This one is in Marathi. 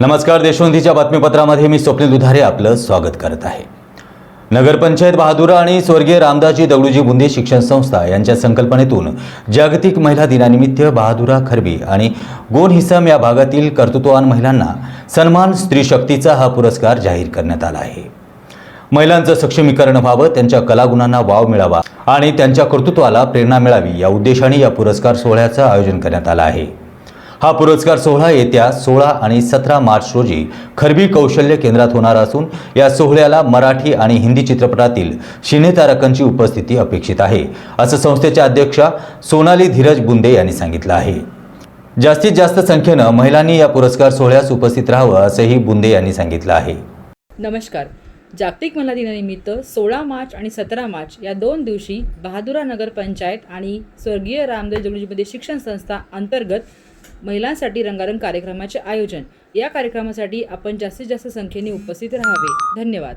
नमस्कार देशवंतीच्या बातमीपत्रामध्ये मी स्वप्नील दुधारे आपलं स्वागत करत आहे. नगरपंचायत बहादुरा आणि स्वर्गीय रामदासजी दगडूजी बुंदे शिक्षण संस्था यांच्या संकल्पनेतून जागतिक महिला दिनानिमित्त बहादुरा खरबी आणि गोन हिसम या भागातील कर्तृत्ववान महिलांना सन्मान स्त्री शक्तीचा हा पुरस्कार जाहीर करण्यात आला आहे. महिलांचं सक्षमीकरण व्हावं त्यांच्या कलागुणांना वाव मिळावा आणि त्यांच्या कर्तृत्वाला प्रेरणा मिळावी या उद्देशाने या पुरस्कार सोहळ्याचं आयोजन करण्यात आलं आहे. हा पुरस्कार सोहळा येत्या सोळा आणि सतरा मार्च रोजी खरबी कौशल्य केंद्रात होणार असून या सोहळ्याला मराठी आणि हिंदी चित्रपटातील सिनेतारकांची उपस्थिती अपेक्षित आहे असं संस्थेच्या अध्यक्षा सोनाली धीरज बुंदे यांनी सांगितलं आहे. जास्तीत जास्त संख्येनं महिलांनी या पुरस्कार सोहळ्यास उपस्थित राहावं असंही बुंदे यांनी सांगितलं आहे. नमस्कार. जागतिक महिला दिनानिमित्त सोळा मार्च आणि सतरा मार्च या दोन दिवशी बहादुरा नगर पंचायत आणि स्वर्गीय रामदेव जगडूजीमध्ये शिक्षण संस्था अंतर्गत महिलांसाठी रंगारंग कार्यक्रमाचे आयोजन. या कार्यक्रमासाठी आपण जास्तीत जास्त संख्येने उपस्थित राहावे. धन्यवाद.